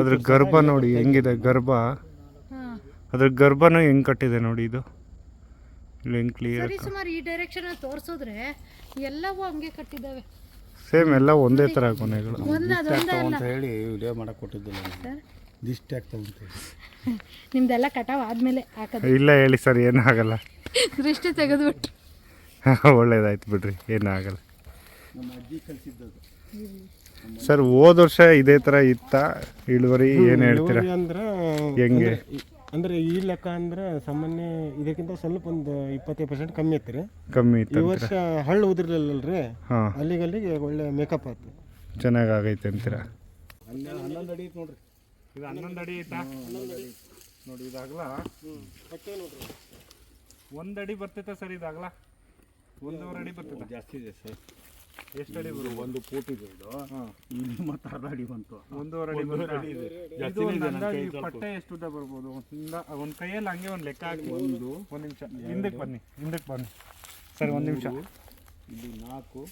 ಅದ್ರ ಗರ್ಭ ನೋಡಿ ಹೆಂಗಿದೆ ಗರ್ಭ? ಅದ್ರ ಗರ್ಭನೂ ಹೆಂಗ್ ಕಟ್ಟಿದೆ ನೋಡಿ ಇದು? ಇಲ್ಲಿ ಹೆಂಗ್ ಕ್ಲಿಯರ್ ಸರಿ ಸುಮಾರು ಈ ಡೈರೆಕ್ಷನ್ ತೋರಿಸಿದ್ರೆ ಎಲ್ಲವೂ ಹಂಗೆ ಕಟ್ಟಿದ್ದಾವೆ. ಸೇಮ್ ಎಲ್ಲ ಒಂದೇ ತರ ಕೊನೆಗಳು ಒಂದು ಅದೊಂದೇ ಅಂತ ಹೇಳಿ ವಿಡಿಯೋ ಮಾಡಕ್ ಕೊಟ್ಟಿದ್ದಿಲ್ಲ ಸರ್. ದಿಷ್ಟಿ ಆಗ್ತಾವ ಅಂತ ನಿಮ್ದೆಲ್ಲ ಕಟಾವ್ ಆದ್ಮೇಲೆ ಹಾಕೋದು. ಇಲ್ಲ ಹೇಳಿ ಸರ್ ಏನಾಗಲ್ಲ ದೃಷ್ಟಿ ತೆಗೆದ್ಬಿಟ್ಟು. ಒಳ್ಳೇದಾಯ್ತು ಬಿಡ್ರಿ ಏನಾಗಲ್ಲ ನಮ್ಮ ಅಜ್ಜಿ ಕಲಿಸಿದ್ದದು ಸರ್ ಹೋದ ವರ್ಷ ಇದೇ ತರ ಇತ್ತ? ಇಳುವರಿ ಏನ್ ಹೇಳ್ತೀರಾ? ಅಂದ್ರೆ ಹೆಂಗೆ? ಅಂದ್ರೆ ಈ ಲೆಕ್ಕ ಅಂದ್ರೆ ಸಾಮಾನ್ಯ ಇದಕ್ಕಿಂತ ಸ್ವಲ್ಪ ಒಂದು ಇಪ್ಪತ್ತೈದು ಪರ್ಸೆಂಟ್ ಕಮ್ಮಿ ಐತ್ರಿ. ಕಮ್ಮಿ ಈ ಇತ್ತು ವರ್ಷ ಹಳ್ಳು ಉದ್ರಲಿಲ್ಲಲ್ರಿ ಹಾಂ. ಅಲ್ಲಿಗೆ ಅಲ್ಲಿಗೆ ಒಳ್ಳೆ ಮೇಕಪ್ ಆಯ್ತು ಚೆನ್ನಾಗಿ ಆಗೈತೆ ಅಂತೀರಾ ಹನ್ನೊಂದು ಅಡಿ ಐತೆ ನೋಡ್ರಿ. ಇದು ಹನ್ನೊಂದು ಅಡಿ ಐತಾ? ನೋಡಿ ಇದಾಗಲ? ಒಂದ್ ಅಡಿ ಬರ್ತೈತ ಸರ್ ಇದಾಗಲ? ಒಂದೂವರೆ ಅಡಿ ಬರ್ತೈತೆ. ಜಾಸ್ತಿ ಇದೆ ಸರ್. ಎಷ್ಟು ಬರು ಒಂದು ಇದೆ ಇದು. ಮತ್ತೆ ಅರ್ಧ ಅಡಿ ಬಂತು. ಒಂದೂವರೆ ಅಡಿ? ಅಡಿ ಇದೆ. ಇದು ಒಂದು ಅಂದಾಜು ಈ ಪಟ್ಟೆ ಎಷ್ಟು ಉದ್ದ ಬರ್ಬೋದು? ಒಂದ ಒಂದ್ ಕೈಯಲ್ಲಿ ಹಂಗೆ ಒಂದು ಲೆಕ್ಕ ಹಾಕಿ. ಒಂದು. ಒಂದು ನಿಮಿಷ. ಹಿಂದಕ್ಕೆ ಬನ್ನಿ. ಹಿಂದಕ್ಕೆ ಬನ್ನಿ. ಸರಿ ಒಂದು ನಿಮಿಷ. ಇಲ್ಲಿ ನಾಲ್ಕು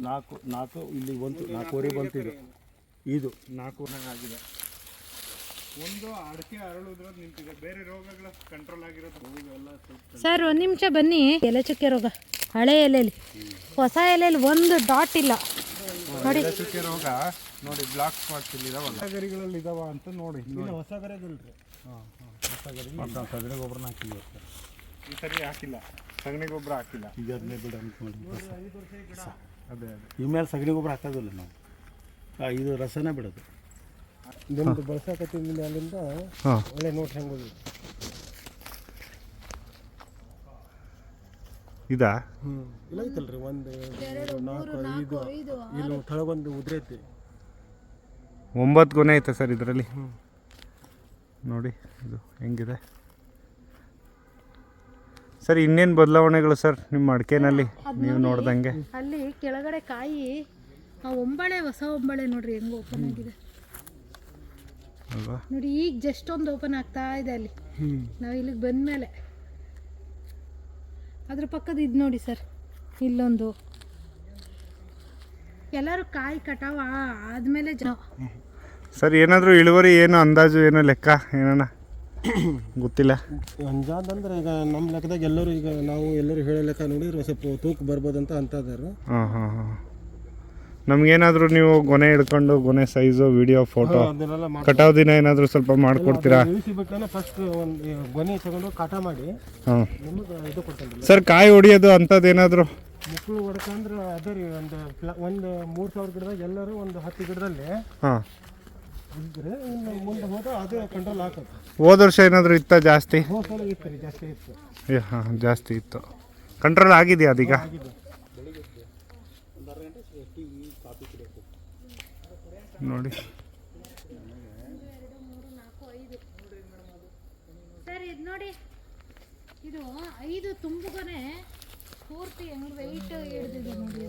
ನಾಲ್ಕು ನಾಲ್ಕು ಇಲ್ಲಿ ಬಂತು ನಾಲ್ಕೂವರೆ ಬಂತು ಇದು. ಇದು ಆಗಿದೆ. ಒಂದು ಅಡಿಕೆ ಅರಳುದ್ರದ್ದು ನಿಂತಿದೆ. ಬೇರೆ ರೋಗಗಳ ಕಂಟ್ರೋಲ್ ಆಗಿರೋದು. ಸ್ವಲ್ಪ ಸರ್ ಒಂದು ನಿಮಿಷ ಬನ್ನಿ. ಎಲೆ ಚುಕ್ಕೆ ರೋಗ. ಹಳೆ ಎಲೆಯಲ್ಲಿ ಹೊಸ ಎಲೆಯಲ್ಲಿ ಒಂದು ಡಾಟ್ ಇಲ್ಲ. ನೋಡಿ. ಚುಕ್ಕೆ ರೋಗ ನೋಡಿ ಬ್ಲಾಕ್ ಸ್ಪಾಟ್ಸ್ ಇಲ್ಲಿ ಇದಾವಲ್ಲ ಗರಿಗಳಲ್ಲಿ ಇದಾವ ಅಂತ ನೋಡಿ. ನೋಡಿ. ಹೊಸ ಗರಿಗಳ್ರಿ ಹಾಂ ಹೊಸ ಗರಿ ಸಗಣಿ ಗೊಬ್ಬರನ ಹಾಕಿಲ್ಲ ಈ ಸರಿ ಹಾಕಿಲ್ಲ. ಸಗಣಿ ಗೊಬ್ಬರ ಹಾಕಿಲ್ಲ. ಈಗ ಅದನ್ನೇ ಬಿಡ ಅಂತ ನೋಡಿ ಅದೇ ಅದೇ. ಈ ಮೇಲೆ ಸಗಣಿ ಗೊಬ್ಬರ ಹಾಕೋದಿಲ್ಲ ನಾವು. ಇದು ರಸನೇ ಬಿಡೋದು. ನಿಮ್ದು ಬಳಸಕತ್ತಿದ್ದ ಅಲ್ಲಿಂದ ಹಾಂ. ಒಳ್ಳೆ ನೋಟ್ ಹೆಂಗೆ ಹೋಗಿ ಇದಾ? ಹ್ಞೂ ಇಲ್ಲ ಐತಲ್ರಿ ಒಂದು ಎರಡು ನಾಲ್ಕು ಐದು ಇಲ್ಲಿ ಕೆಳಗೊಂದು ಉದ್ರೈತಿ. ಒಂಬತ್ತು ಗೊನೆ ಐತೆ ಸರ್ ಇದರಲ್ಲಿ. ನೋಡಿ ಇದು ಹೆಂಗಿದೆ. ಸರ್ ಇನ್ನೇನು ಬದಲಾವಣೆಗಳು ಸರ್ ನಿಮ್ಮ ಅಡಿಕೆನಲ್ಲಿ? ನೀವು ನೋಡ್ದಂಗೆ? ಅಲ್ಲಿ ಕೆಳಗಡೆ ಕಾಯಿ ಆ ಒಂಬಳೆ ಹೊಸ ಒಂಬಳೆ ನೋಡ್ರಿ ಹೆಂಗ್ ಓಪನ್ ಆಗಿದೆ. ಅಲ್ವಾ? ನೋಡಿ ಈಗ ಜಸ್ಟ್ ಒಂದು ಓಪನ್ ಆಗ್ತಾ ಇದೆ ಅಲ್ಲಿ. ನಾವು ಇಲ್ಲಿಗೆ ಬಂದಮೇಲೆ. ಅದ್ರ ಪಕ್ಕದ ಇದು ನೋಡಿ ಸರ್ ಇಲ್ಲೊಂದು. ಎಲ್ಲರೂ ಕಾಯಿ ಕಟಾವ ಆದಮೇಲೆ ಜನ ಸರ್ ಏನಾದರೂ ಇಳುವರಿ ಏನು ಅಂದಾಜು ಏನೋ ಲೆಕ್ಕ ಏನಾನ ಗೊತ್ತಿಲ್ಲ. ಅಂಜಾದ್ ಅಂದ್ರೆ ಈಗ ನಮ್ಮ ಲೆಕ್ಕದಾಗ ಎಲ್ಲರೂ ಈಗ ನಾವು ಎಲ್ಲರೂ ಹೇಳೋ ಲೆಕ್ಕ ನೋಡಿದ್ರೆ ಸ್ವಲ್ಪ ತೂಕ ಬರ್ಬೋದಂತ ಅಂತ ಇದಾರೆ. ಹಾಂ ಹಾಂ ಹಾಂ. ನಮಗೇನಾದರೂ ನೀವು ಗೊನೆ ಹಿಡ್ಕೊಂಡು ಗೊನೆ ಸೈಜು ವಿಡಿಯೋ ಫೋಟೋ ಅದನ್ನೆಲ್ಲ ಮಾಡಿ ಕಟಾವ್ ದಿನ ಏನಾದರೂ ಸ್ವಲ್ಪ ಮಾಡ್ಕೊಡ್ತೀರಾ? ಇಳಿಸಿ ಫಸ್ಟ್ ಒಂದು ಗೊನೆ ತಗೊಂಡು ಕಾಟ ಮಾಡಿ ಹಾಂ. ನಿಮಗೆ ಇದು ಕೊಡ್ತಾನೆ ಸರ್ ಕಾಯಿ ಹೊಡಿಯೋದು ಅಂಥದ್ದೇನಾದರೂ ಮಕ್ಕಳು ಹೊಡ್ಕಂದ್ರೆ ಅದೇ ರೀ ಒಂದು ಪ್ಲ ಒಂದು ಮೂರು ಸಾವಿರ ಗಿಡದಾಗ ಎಲ್ಲರೂ ಒಂದು ಹತ್ತು ಗಿಡದಲ್ಲಿ ಹಾಂ. ಇದ್ರೆ ಇನ್ನು ಮುಂದೆ ಹೋದ ಅದೇ ಕಂಟ್ರೋಲ್ ಹಾಕೋದು ಹೋದ ವರ್ಷ ಏನಾದರೂ ಇತ್ತ ಜಾಸ್ತಿ? ಹೋದ ಸಲ ಇತ್ತು ರೀ ಜಾಸ್ತಿ ಇತ್ತು. ಏ, ಹಾಂ ಜಾಸ್ತಿ ಇತ್ತು. ಕಂಟ್ರೋಲ್ ಆಗಿದೆಯಾ ಅದೀಗ? ಆಗಿದೆ ನೋಡಿ. ಸರ್ ಇದು ನೋಡಿ. ಇದು ಐದು ತುಂಬುಗೊನೆ ಪೂರ್ತಿ ಹೆಂಗ್ ವೆಯ್ಟ್ ಹಿಡಿದಿದೆ ನೋಡಿ.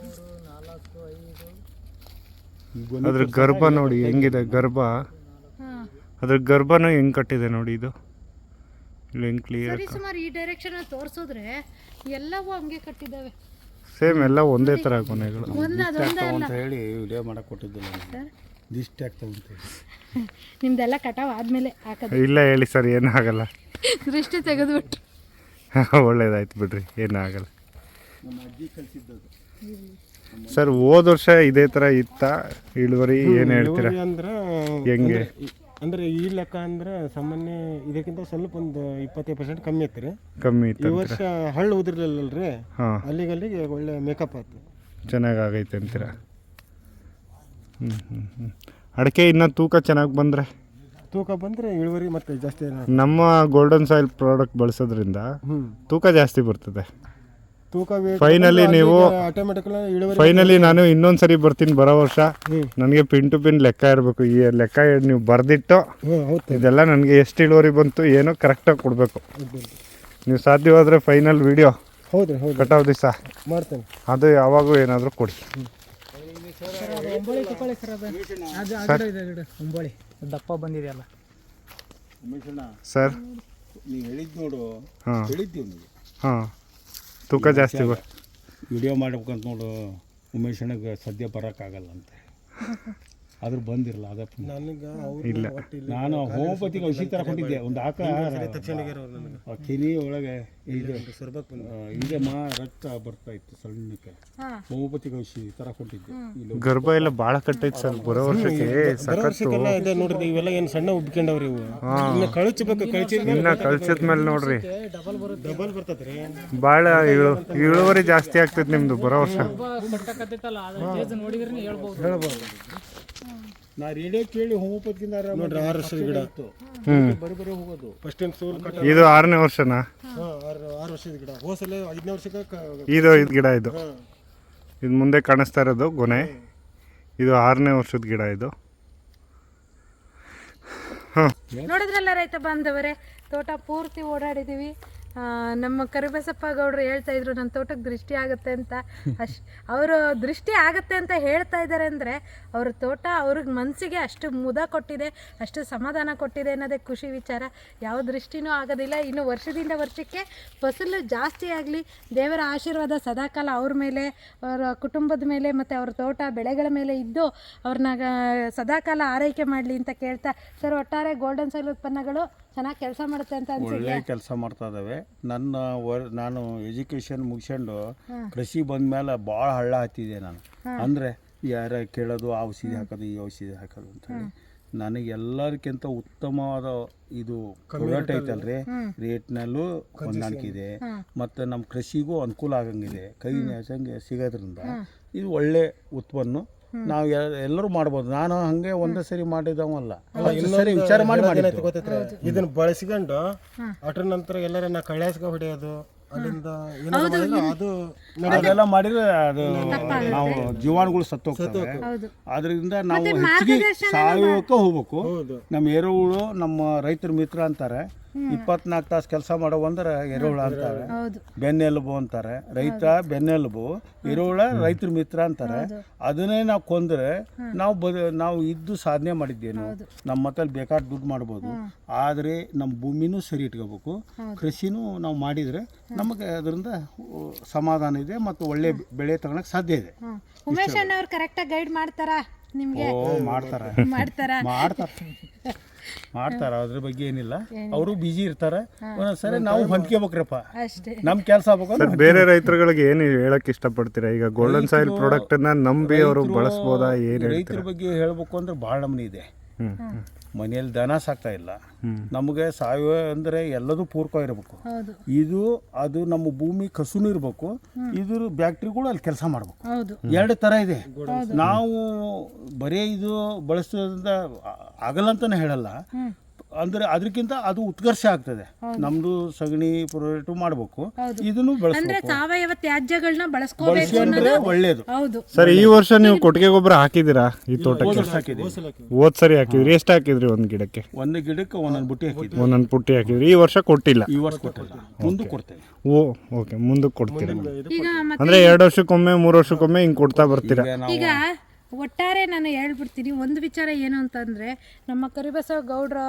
ಅದ್ರ ಗರ್ಭ ನೋಡಿ ಹೆಂಗಿದೆ ಗರ್ಭ. ಹಾ. ಅದ್ರ ಗರ್ಭನೂ ಹೆಂಗ್ ಕಟ್ಟಿದೆ ನೋಡಿ ಇದು? ಇಲ್ಲಿ ಹೆಂಗ್ ಕ್ಲಿಯರ್ ಸರಿ ಸುಮಾರು ಈ ಡೈರೆಕ್ಷನ್ ತೋರಿಸಿದ್ರೆ ಎಲ್ಲವೂ ಹಂಗೆ ಕಟ್ಟಿದ್ದಾವೆ ಸೇಮ್ ಎಲ್ಲ ಒಂದೇ ತರ ಕೊನೆಗಳು. ಒಂದು ಅದೊಂದೇ ಅಲ್ಲ ಅಂತ ಹೇಳಿ ವಿಡಿಯೋ ಮಾಡಕ್ಕೆ ಕೊಟ್ಟಿದ್ದಿಲ್ಲ ಸರ್ ದಿಷ್ಟಿ ಆಗ್ತಾ ಉಂಟು ನಿಮ್ದೆಲ್ಲ ಕಟಾವ್ ಆದ್ಮೇಲೆ ಹಾಕೋದು. ಇಲ್ಲ ಹೇಳಿ ಸರ್ ಏನಾಗಲ್ಲ ದೃಷ್ಟಿ ತೆಗೆದ್ಬಿಟ್ಟು ಒಳ್ಳೇದಾಯ್ತು ಬಿಡ್ರಿ ಆಗಲ್ಲ. ನಮ್ಮ ಅಜ್ಜಿ ಕಲಿಸಿದ್ದದು ಸರ್ ಹೋದ ವರ್ಷ ಇದೇ ಥರ ಇತ್ತ? ಇಳುವರಿ ಏನು ಹೇಳ್ತೀರಾ? ಅಂದ್ರೆ ಹೆಂಗೆ? ಅಂದ್ರೆ ಈ- ಲೆಕ್ಕ ಅಂದ್ರೆ ಸಾಮಾನ್ಯ ಇದಕ್ಕಿಂತ ಸ್ವಲ್ಪ ಒಂದು ಇಪ್ಪತ್ತೈದು ಪರ್ಸೆಂಟ್ ಕಮ್ಮಿ ಐತ್ರಿ. ಕಮ್ಮಿ ಈ ಇತ್ತು ವರ್ಷ ಹಳ್ಳು ಉದ್ರಲಿಲ್ಲಲ್ರಿ. ಹಾಂ. ಅಲ್ಲಿಗೆ ಅಲ್ಲಿಗೆ ಒಳ್ಳೆ ಮೇಕಪ್ ಆಯ್ತು. ಚೆನ್ನಾಗಿ ಆಗೈತೆ ಅಂತೀರಾ? ಹ್ಞೂ ಹ್ಞೂ ಹ್ಞೂ ಅಡಿಕೆ ಇನ್ನು ತೂಕ ಚೆನ್ನಾಗಿ ಬಂದರೆ? ತೂಕ ಬಂದ್ರೆ ಇಳುವರಿ ಮತ್ತೆ ಜಾಸ್ತಿ ನಮ್ಮ ಗೋಲ್ಡನ್ ಸಾಯಿಲ್ ಪ್ರಾಡಕ್ಟ್ ಬಳಸೋದ್ರಿಂದ ತೂಕ ಜಾಸ್ತಿ ಬರ್ತದೆ. ತೂಕ ಫೈನಲಿ ನೀವು- ಇಳುವರಿ ಫೈನಲಿ ನಾನು ಇನ್ನೊಂದ್ಸರಿ ಬರ್ತೀನಿ ಬರೋ ವರ್ಷ. ಹ್ಮ್. ನನಗೆ ಪಿನ್ ಟು ಪಿನ್ ಲೆಕ್ಕ ಇರಬೇಕು. ಈ ಲೆಕ್ಕ ನೀವು ಬರೆದಿಟ್ಟು ಹೌದು. ಇದೆಲ್ಲ ನನಗೆ ಎಷ್ಟು ಇಳುವರಿ ಬಂತು ಏನೋ ಕರೆಕ್ಟಾಗಿ ಕೊಡಬೇಕು. ನೀವು ಸಾಧ್ಯವಾದರೆ ಫೈನಲ್ ವಿಡಿಯೋ ಹೌದು ಹೌದು. ಆಫ್ ದಿವಸ. ಮಾಡ್ತೇನೆ. ಅದು ಯಾವಾಗೂ ಏನಾದರೂ ಕೊಡಿ. ಒಂಬಳಿ ತಗೊಳ್ಳಿ ಸರ್ ಅದು ಅದು ಆ ಗಿಡ ಇದೆ ಗಿಡ ಒಂಬಳಿ. ದಪ್ಪ ಬಂದಿದೆಯಲ್ಲ. ಉಮೇಶಣ್ಣ ಸರ್. ನೀವು ಹೇಳಿದ್ ನೋಡು ಹಾಂ. ಹೇಳಿದ್ದೀವಿ ನೀವು ಹಾಂ. ತೂಕ ಜಾಸ್ತಿ ಬರ್ ವಿಡಿಯೋ ಮಾಡ್ಬೇಕಂತ ನೋಡು ಉಮೇಶಣ್ಣಗೆ ಸದ್ಯ ಬರೋಕ್ಕಾಗಲ್ಲ ಅಂತ ಅದ್ರ ಬಂದಿರಲ್ಲ ಅದಕ್ಕೆ ನನಗೆ ಇಲ್ಲ. ನಾನು ಹೋಮಿಯೋಪತಿಗೆ ಔಷಧಿ ತರ ಕೊಟ್ಟಿದ್ದೆ ಒಂದು ಆಕಳ ಆ ಕಿನಿ ಒಳಗೆ ಇದು ಇದೆ ಮಾ ರಕ್ತ ಬರ್ತಾ ಇತ್ತು ಸಣ್ಣಕ್ಕೆ. ಹೋಮೋಪತಿಗೆ ಹೋಮಿಯೋಪತಿಗೆ ಔಷಧಿ ತರ ಕೊಟ್ಟಿದ್ದೆ ಇಲ್ಲಿ ಗರ್ಭ ಎಲ್ಲ ಭಾಳ ಕಟ್ಟೈತೆ ಸರ್ ಬರೋ ವರ್ಷಕ್ಕೆ ಸಖತ್ತು. ಇದೆ ನೋಡ್ರಿ ಇವೆಲ್ಲ ಏನು ಸಣ್ಣ ಉಬ್ಕೊಂಡವ್ರಿ ಇವು. ಇನ್ನ ಕಳಚಬೇಕು ಕಳಚಿದ ಇನ್ನ ಕಳ್ಸಿದ ಮೇಲೆ ನೋಡ್ರಿ. ಡಬಲ್ ಬರ್ತದ್ರಿ ಭಾಳ ಇಳು ಇಳುವರಿ ಜಾಸ್ತಿ ಆಗ್ತೈತೆ ನಿಮ್ದು ಬರೋ ವರ್ಷ. ಹೇಳ್ಬೋದು. ನಾ ರೇಡಿಯೋ ಕೇಳಿ ಹೋಮಿಯೋಪತಿಯಿಂದ ನೋಡ್ರಿ ಆರು ವರ್ಷದ ಗಿಡ. ಹ್ಮ್. ಬರೀ ಬರೀ ಹೋಗೋದು. ಫಸ್ಟ್ ಟೈಮ್ ಸೂಲ್ ಕಟ್ಟ ಇದು ಆರನೇ ವರ್ಷನಾ? ಹಾ ಆರು ಆರು ವರ್ಷದ ಗಿಡ. ಹೋಸಲ ಐದನೇ ವರ್ಷಕ್ಕೆ ಕ- ಇದು ಇದು ಗಿಡ ಇದು. ಇದು ಮುಂದೆ ಕಾಣಿಸ್ತಾ ಇರೋದು ಗೊನೆ. ಇದು ಆರನೇ ವರ್ಷದ ಗಿಡ ಇದು. ಹಾಂ. ನೋಡಿದ್ರಲ್ಲ ರೈತ ಬಾಂಧವರೇ ತೋಟ ಪೂರ್ತಿ ಓಡಾಡಿದ್ದೀವಿ ಆ, ನಮ್ಮ ಕರಿಬಸಪ್ಪ ಗೌಡ್ರು ಹೇಳ್ತಾ ಇದ್ರು ನನ್ನ ತೋಟಕ್ಕೆ ದೃಷ್ಟಿ ಆಗುತ್ತೆ ಅಂತ. ಅಶ್, ಅವರು ದೃಷ್ಟಿ ಆಗುತ್ತೆ ಅಂತ ಹೇಳ್ತಾ ಇದ್ದಾರೆ ಅಂದರೆ ಅವ್ರ ತೋಟ ಅವ್ರಿಗೆ ಮನಸ್ಸಿಗೆ ಅಷ್ಟು ಮುದ ಕೊಟ್ಟಿದೆ, ಅಷ್ಟು ಸಮಾಧಾನ ಕೊಟ್ಟಿದೆ ಅನ್ನೋದೇ ಖುಷಿ ವಿಚಾರ. ಯಾವ ದೃಷ್ಟಿನೂ ಆಗೋದಿಲ್ಲ. ಇನ್ನು ವರ್ಷದಿಂದ ವರ್ಷಕ್ಕೆ ಫಸಲು ಜಾಸ್ತಿ ಆಗಲಿ, ದೇವರ ಆಶೀರ್ವಾದ ಸದಾಕಾಲ ಅವ್ರ ಮೇಲೆ, ಅವರ ಕುಟುಂಬದ ಮೇಲೆ ಮತ್ತು ಅವ್ರ ತೋಟ ಬೆಳೆಗಳ ಮೇಲೆ ಇದ್ದು ಅವ್ರನ್ನ ಸದಾಕಾಲ ಆರೈಕೆ ಮಾಡಲಿ ಅಂತ ಕೇಳ್ತಾ. ಸರ್, ಒಟ್ಟಾರೆ ಗೋಲ್ಡನ್ ಸೈಲ್ ಉತ್ಪನ್ನಗಳು ಚೆನ್ನಾಗಿ ಕೆಲಸ ಮಾಡುತ್ತೆ ಅಂತ ಒಳ್ಳೆ ಕೆಲಸ ಮಾಡ್ತಾ ಇದ್ದಾವೆ ನನ್ನ ವರ್ ನಾನು ಎಜುಕೇಶನ್ ಮುಗಿಸ್ಕೊಂಡು ಕೃಷಿ ಬಂದ್ಮೇಲೆ ಭಾಳ ಹಳ್ಳ ಹತ್ತಿದೆ ನಾನು. ಅಂದರೆ ಯಾರ ಕೇಳೋದು ಆ ಔಷಧಿ ಹಾಕೋದು ಈ ಔಷಧಿ ಹಾಕೋದು ಅಂತೇಳಿ ನನಗೆ ಎಲ್ಲರಿಗಿಂತ ಉತ್ತಮವಾದ ಇದು ಪ್ರಾಡಕ್ಟ್ ಐತಲ್ರಿ? ರೇಟ್ನಲ್ಲೂ ಹೊಂದಾಣಿಕೆ ಇದೆ ಮತ್ತು ನಮ್ಮ ಕೃಷಿಗೂ ಅನುಕೂಲ ಆಗಂಗಿದೆ. ಕೈ ಹಂಗೆ ಸಿಗೋದ್ರಿಂದ ಇದು ಒಳ್ಳೆ ಉತ್ಪನ್ನ ನಾವು ಎಲ್ಲರೂ ಮಾಡ್ಬೋದು. ನಾನು ಹಂಗೆ ಒಂದೇ ಸರಿ ಮಾಡಿದವಲ್ಲ ಸರಿ ವಿಚಾರ ಮಾಡಿ ಮಾಡಿದ್ದು. ಗೊತ್ತೈತ್ರಿ? ಇದನ್ನ ಬಳಸ್ಕೊಂಡು ಅಟ್ರ ನಂತರ ಎಲ್ಲರ ನಾ ಕಳ್ಯಾಸ್ಕ ಹೊಡೆಯೋದು ಅಲ್ಲಿಂದ ಏನೋ ಮಾಡಿದ್ರೆ ಅದು ಅದೆಲ್ಲ ಮಾಡಿದ್ರೆ ಅದು ನಾವು ಜೀವಾಣುಗಳು ಸತ್ತೋಗ್ತವೆ. ಅದರಿಂದ ಆದ್ರಿಂದ ನಾವು ಹೆಚ್ಚಿಗೆ ಸಾವಯವಕ್ಕೆ ಹೋಗ್ಬೇಕು. ಹೌದು. ನಮ್ಮ ಎರೆಹುಳು ನಮ್ಮ ರೈತರ ಮಿತ್ರ ಅಂತಾರೆ. ಇಪ್ಪತ್ನಾಲ್ಕು ತಾಸು ಕೆಲಸ ಮಾಡೋ ಅಂದ್ರೆ ಎರೆಹುಳ ಅಂತಾರೆ. ಬೆನ್ನೆಲುಬು ಅಂತಾರೆ. ರೈತ ಬೆನ್ನೆಲುಬು ಎರೆಹುಳ ರೈತರ ಮಿತ್ರ ಅಂತಾರೆ. ಅದನ್ನೇ ನಾವು ಕೊಂದ್ರೆ ನಾವು ಬದ ನಾವು ಇದ್ದು ಸಾಧನೆ ಮಾಡಿದ್ದೇನು? ನಮ್ಮ ಮತ್ತಲ್ಲಿ ಬೇಕಾದ ದುಡ್ಡು ಮಾಡ್ಬೋದು. ಆದರೆ ನಮ್ಮ ಭೂಮಿನೂ ಸರಿ ಇಟ್ಕೋಬೇಕು. ಕೃಷಿನೂ ನಾವು ಮಾಡಿದರೆ ನಮಗೆ ಅದರಿಂದ ಸಮಾಧಾನ ಇದೆ ಮತ್ತು ಒಳ್ಳೆ ಬೆಳೆ ತಗೊಳಕ್ ಸಾಧ್ಯ ಇದೆ. ಉಮೇಶ್ ಅವ್ರು ಕರೆಕ್ಟಾಗಿ ಗೈಡ್ ಮಾಡ್ತಾರಾ ನಿಮಗೆ? ಮಾಡ್ತಾರೆ? ಮಾಡ್ತಾರಾ. ಮಾಡ್ತಾರೆ ಅದ್ರ ಬಗ್ಗೆ ಏನಿಲ್ಲ. ಅವರು ಬಿಜಿ ಇರ್ತಾರೆ. ಒಂದೊಂದ್ಸರಿ ನಾವು ಹೊಂದ್ಕೋಬೇಕ್ರಪ್ಪ. ಅಷ್ಟೇ. ನಮ್ ಕೆಲಸ ಆಗ್ಬೇಕು ಸರ್ ಬೇರೆ ರೈತರುಗಳಿಗೆ ಏನು ಹೇಳಕ್ ಇಷ್ಟಪಡ್ತೀರಾ? ಈಗ ಗೋಲ್ಡನ್ ಸಾಯಿಲ್ ಪ್ರಾಡಕ್ಟನ್ನ ನಂಬಿ ಅವರು ಬಳಸ್ಬೋದಾ? ಏನು ರೈತರ ಬಗ್ಗೆ ಹೇಳ್ಬೇಕು ಅಂದ್ರೆ ಭಾಳ ನಮ್ನಿ ಇದೆ. ಮನೆಯಲ್ಲಿ ದನ ಸಾಕ್ತಾ ಇಲ್ಲ. ನಮಗೆ ಸಾವಯವ ಅಂದರೆ ಎಲ್ಲದೂ ಪೂರ್ಕ ಇರಬೇಕು. ಹೌದು. ಇದು ಅದು ನಮ್ಮ ಭೂಮಿ ಕಸುನು ಇರಬೇಕು. ಇದ್ರ ಬ್ಯಾಕ್ಟ್ರಿಗಳು ಅಲ್ಲಿ ಕೆಲಸ ಮಾಡಬೇಕು. ಹೌದು. ಎರಡು ಥರ ಇದೆ. ನಾವು ಬರೀ ಇದು ಬಳಸೋದ್ರಿಂದ ಆಗಲ್ಲ ಅಂತಾನೆ ಹೇಳಲ್ಲ. ಅಂದ್ರೆ ಅದಕ್ಕಿಂತ ಅದು ಉತ್ಕರ್ಷ ಆಗ್ತದೆ. ನಮ್ದು ಸಗಣಿ ಪ್ರೊಡಕ್ಟ್ ಮಾಡಬೇಕು. ಇದನ್ನು ಅಂದ್ರೆ ಸಾವಯವ ತ್ಯಾಜ್ಯಗಳನ್ನ ಬಳಸ್ಕೋಬೇಕು ಬಳಸ್ಕೊಂಡ್ರೆ ಒಳ್ಳೇದು. ಹೌದು. ಸರ್ ಈ ವರ್ಷ ನೀವು ಕೊಟ್ಟಿಗೆ ಗೊಬ್ಬರ ಹಾಕಿದ್ದೀರಾ ಈ ತೋಟಕ್ಕೆ? ಹೋದ್ ಸರಿ ಹಾಕಿದ್ರಿ. ಎಷ್ಟು ಹಾಕಿದ್ರಿ ಒಂದ್ ಗಿಡಕ್ಕೆ? ಒಂದು ಗಿಡಕ್ಕೆ ಒಂದೊಂದು ಬುಟ್ಟಿ ಹಾಕಿದ್ರಿ ಒಂದೊಂದು ಪುಟ್ಟಿ ಹಾಕಿದ್ರಿ. ಈ ವರ್ಷ ಕೊಟ್ಟಿಲ್ಲ? ಈ ವರ್ಷ ಕೊಟ್ಟಿಲ್ಲ. ಮುಂದೆ ಕೊಡ್ತೇವೆ. ಓ ಓಕೆ. ಮುಂದಕ್ಕೆ ಕೊಡ್ತೀರಾ? ಈಗ ಮತ್ತೆ ಅಂದ್ರೆ ಎರಡು ವರ್ಷಕ್ಕೊಮ್ಮೆ ಮೂರು ವರ್ಷಕ್ಕೊಮ್ಮೆ ಹಿಂಗ್ ಕೊಡ್ತಾ ಬರ್ತೀರಾ? ಈಗ ಒಟ್ಟಾರೆ ನಾನು ಹೇಳ್ಬಿಡ್ತೀನಿ ಒಂದು ವಿಚಾರ ಏನು ಅಂತಂದರೆ ನಮ್ಮ ಕರಿಬಸವ ಗೌಡ್ರ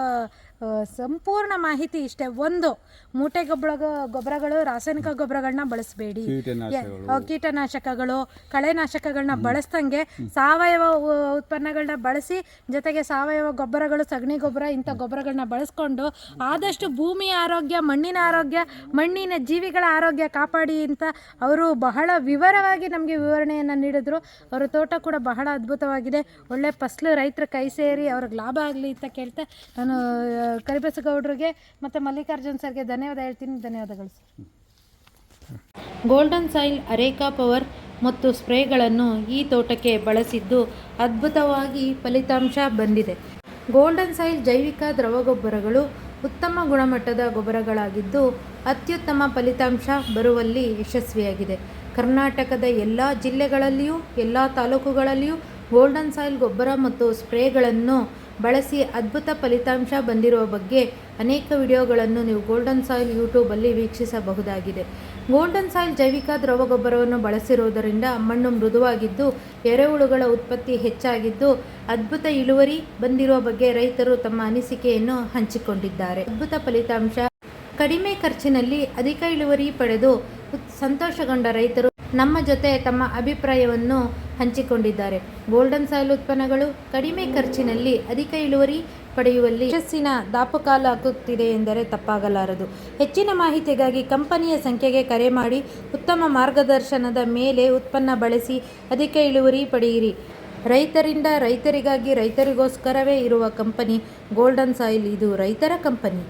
ಸಂಪೂರ್ಣ ಮಾಹಿತಿ ಇಷ್ಟೇ. ಒಂದು ಮೂಟೆ ಗೊಬ್ಬರ ಗೊಬ್ಬರಗಳು ರಾಸಾಯನಿಕ ಗೊಬ್ಬರಗಳನ್ನ ಬಳಸಬೇಡಿ. ಕೀಟನಾಶಕಗಳು. ಕಳೆನಾಶಕಗಳನ್ನ ಬಳಸ್ದಂಗೆ ಸಾವಯವ ಉತ್ಪನ್ನಗಳನ್ನ ಬಳಸಿ ಜೊತೆಗೆ ಸಾವಯವ ಗೊಬ್ಬರಗಳು ಸಗಣಿ ಗೊಬ್ಬರ ಇಂಥ ಗೊಬ್ಬರಗಳನ್ನ ಬಳಸ್ಕೊಂಡು ಆದಷ್ಟು ಭೂಮಿಯ ಆರೋಗ್ಯ ಮಣ್ಣಿನ ಆರೋಗ್ಯ ಮಣ್ಣಿನ ಜೀವಿಗಳ ಆರೋಗ್ಯ ಕಾಪಾಡಿ ಅಂತ ಅವರು ಬಹಳ ವಿವರವಾಗಿ ನಮಗೆ ವಿವರಣೆಯನ್ನು ನೀಡಿದ್ರು. ಅವರ ತೋಟ ಕೂಡ ಬಹಳ ಅದ್ಭುತವಾಗಿದೆ. ಒಳ್ಳೆ ಫಸಲು ರೈತರ ಕೈ ಸೇರಿ ಅವ್ರಿಗೆ ಲಾಭ ಆಗಲಿ ಅಂತ ಕೇಳ್ತಾ ನಾನು ಕರಿಬಸಗೌಡ್ರಿಗೆ ಮತ್ತು ಮಲ್ಲಿಕಾರ್ಜುನ್ ಸರ್ಗೆ ಧನ್ಯವಾದ ಹೇಳ್ತೀನಿ. ಧನ್ಯವಾದಗಳು sir. Golden soil areca power ಮತ್ತು ಸ್ಪ್ರೇಗಳನ್ನು ಈ ತೋಟಕ್ಕೆ ಬಳಸಿದ್ದು ಅದ್ಭುತವಾಗಿ ಫಲಿತಾಂಶ ಬಂದಿದೆ. ಗೋಲ್ಡನ್ ಸಾಯಿಲ್ ಜೈವಿಕ ದ್ರವ ಗೊಬ್ಬರಗಳು ಉತ್ತಮ ಗುಣಮಟ್ಟದ ಗೊಬ್ಬರಗಳಾಗಿದ್ದು ಅತ್ಯುತ್ತಮ ಫಲಿತಾಂಶ ಬರುವಲ್ಲಿ ಯಶಸ್ವಿಯಾಗಿದೆ. ಕರ್ನಾಟಕದ ಎಲ್ಲ ಜಿಲ್ಲೆಗಳಲ್ಲಿಯೂ, ಎಲ್ಲ ತಾಲೂಕುಗಳಲ್ಲಿಯೂ ಗೋಲ್ಡನ್ ಸಾಯಿಲ್ ಗೊಬ್ಬರ ಮತ್ತು ಸ್ಪ್ರೇಗಳನ್ನು ಬಳಸಿ ಅದ್ಭುತ ಫಲಿತಾಂಶ ಬಂದಿರುವ ಬಗ್ಗೆ ಅನೇಕ ವಿಡಿಯೋಗಳನ್ನು ನೀವು ಗೋಲ್ಡನ್ ಸಾಯಿಲ್ ಯೂಟ್ಯೂಬಲ್ಲಿ ವೀಕ್ಷಿಸಬಹುದಾಗಿದೆ. ಗೋಲ್ಡನ್ ಸಾಯಿಲ್ ಜೈವಿಕ ದ್ರವ ಗೊಬ್ಬರವನ್ನು ಬಳಸಿರುವುದರಿಂದ ಮಣ್ಣು ಮೃದುವಾಗಿದ್ದು, ಎರೆಹುಳುಗಳ ಉತ್ಪತ್ತಿ ಹೆಚ್ಚಾಗಿದ್ದು, ಅದ್ಭುತ ಇಳುವರಿ ಬಂದಿರುವ ಬಗ್ಗೆ ರೈತರು ತಮ್ಮ ಅನಿಸಿಕೆಯನ್ನು ಹಂಚಿಕೊಂಡಿದ್ದಾರೆ. ಅದ್ಭುತ ಫಲಿತಾಂಶ. ಕಡಿಮೆ ಖರ್ಚಿನಲ್ಲಿ ಅಧಿಕ ಇಳುವರಿ ಪಡೆದು ಸಂತೋಷಗೊಂಡ ರೈತರು ನಮ್ಮ ಜೊತೆ ತಮ್ಮ ಅಭಿಪ್ರಾಯವನ್ನು ಹಂಚಿಕೊಂಡಿದ್ದಾರೆ. ಗೋಲ್ಡನ್ ಸಾಯಿಲ್ ಉತ್ಪನ್ನಗಳು ಕಡಿಮೆ ಖರ್ಚಿನಲ್ಲಿ ಅಧಿಕ ಇಳುವರಿ ಪಡೆಯುವಲ್ಲಿ ಯಶಸ್ಸಿನ ದಾಪುಕಾಲ ಹಾಕುತ್ತಿದೆ ಎಂದರೆ ತಪ್ಪಾಗಲಾರದು. ಹೆಚ್ಚಿನ ಮಾಹಿತಿಗಾಗಿ ಕಂಪನಿಯ ಸಂಖ್ಯೆಗೆ ಕರೆ ಮಾಡಿ ಉತ್ತಮ ಮಾರ್ಗದರ್ಶನದ ಮೇಲೆ ಉತ್ಪನ್ನ ಬಳಸಿ ಅಧಿಕ ಇಳುವರಿ ಪಡೆಯಿರಿ. ರೈತರಿಂದ ರೈತರಿಗಾಗಿ ರೈತರಿಗೋಸ್ಕರವೇ ಇರುವ ಕಂಪನಿ ಗೋಲ್ಡನ್ ಸಾಯಿಲ್. ಇದು ರೈತರ ಕಂಪನಿ.